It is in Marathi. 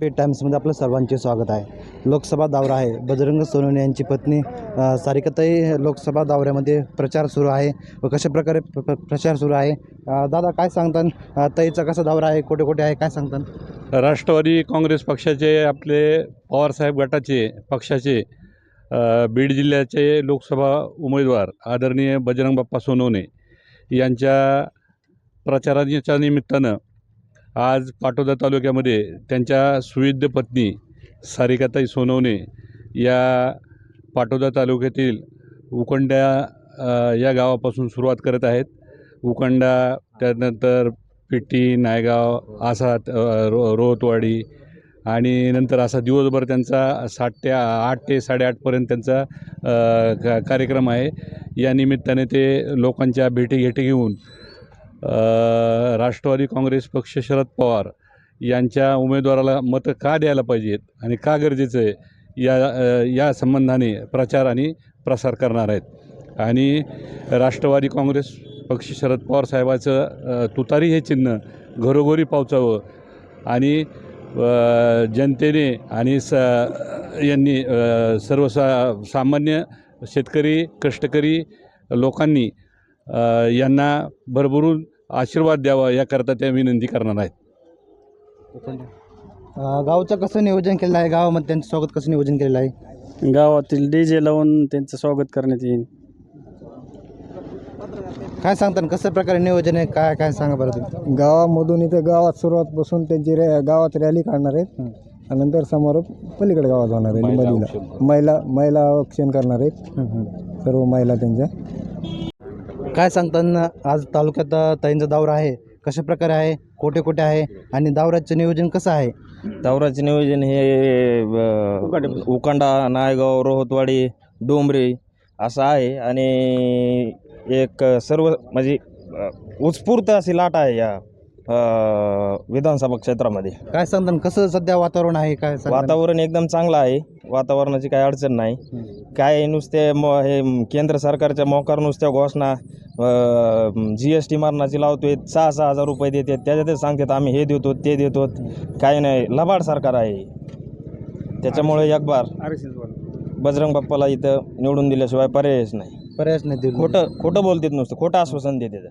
बे टाइम्समध्ये आपलं सर्वांचे स्वागत आहे. लोकसभा दौरा आहे. बजरंग सोनवणे यांची पत्नी सारिकताई सारिकाताई लोकसभा दौऱ्यामध्ये प्रचार सुरू आहे व कशा प्रकारे प्र प्रचार सुरू आहे? दादा काय सांगतात ताईचा कसा दौरा आहे? कुठे कुठे आहे? काय सांगतात राष्ट्रवादी काँग्रेस पक्षाचे आपले पवारसाहेब गटाचे पक्षाचे बीड जिल्ह्याचे लोकसभा उमेदवार आदरणीय बजरंग बाप्पा सोनवणे यांच्या प्रचाराच्या निमित्तानं आज पाटोदा तालुक्यामध्ये त्यांच्या सुविद्य पत्नी सारिकाताई सोनवणे या पाटोदा तालुक्यातील उकंड्या या गावापासून सुरुवात करत आहेत. उकंडा त्यानंतर पिट्टी नायगाव आसा रो रोहतवाडी आणि नंतर असा दिवसभर त्यांचा साठ ते आठ ते साडेआठपर्यंत त्यांचा का कार्यक्रम आहे. या निमित्ताने ते लोकांच्या भेटीघेटी घेऊन राष्ट्रवादी काँग्रेस पक्ष शरद पवार यांच्या उमेदवाराला मतं का द्यायला पाहिजेत आणि का गरजेचं आहे? या या संबंधाने प्रचार आणि प्रसार करणार आहेत. आणि राष्ट्रवादी काँग्रेस पक्ष शरद पवार साहेबाचं तुतारी हे चिन्ह घरोघरी पावचावं आणि जनतेने आणि स यांनी सर्वसा सामान्य शेतकरी कष्टकरी लोकांनी यांना भरभरून आशीर्वाद द्यावा याकरता त्या विनंती करणार आहेत. अ, गावचं कसं नियोजन केलेलं आहे? गावामध्ये त्यांचं स्वागत कसं नियोजन केलेलं आहे? गावातील डी जे लावून त्यांचं स्वागत करण्यात येईल. काय सांगतात कसं प्रकारे नियोजन आहे? काय काय सांगा बरं तुम्ही. गावामधून इथं गावात सुरुवात बसून त्यांची रॅ गावात रॅली काढणार आहेत. आणि नंतर समारोप पलीकडे गावात होणार आहे निंबालीला महिला महिला औक्षण करणार आहेत. सर्व महिला त्यांच्या. काय सांगतात आज तालुक्यात ताईंचा दौरा आहे. कशा प्रकारे आहे? कोठे कुठे आहे? आणि दौऱ्याचं नियोजन कसं आहे? दौऱ्याचे नियोजन हे उकांडा नायगाव रोहतवाडी डोंबरी असं आहे. आणि एक सर्व म्हणजे उत्स्फूर्त अशी लाट आहे या अ, विधानसभा क्षेत्रामध्ये. काय सांगतात कसं सध्या वातावरण आहे? काय सांगतान? वातावरण एकदम चांगलं आहे. वातावरणाची काही अडचण नाही. काय नुसते म हे केंद्र सरकारच्या मोकार नुसत्या घोषणा जी एस टी मारणाची लावतोय सहा सहा हजार रुपये देतात. त्याच्यातच सांगतात आम्ही हे देतो ते देतो. काही नाही लबाड सरकार आहे. त्याच्यामुळे एक बार बजरंग बाप्पाला इथं निवडून दिल्याशिवाय पर्यायच नाही. पर्यायच नाही. खोटं खोटं बोलतात नुसतं खोटं आश्वासन देतात.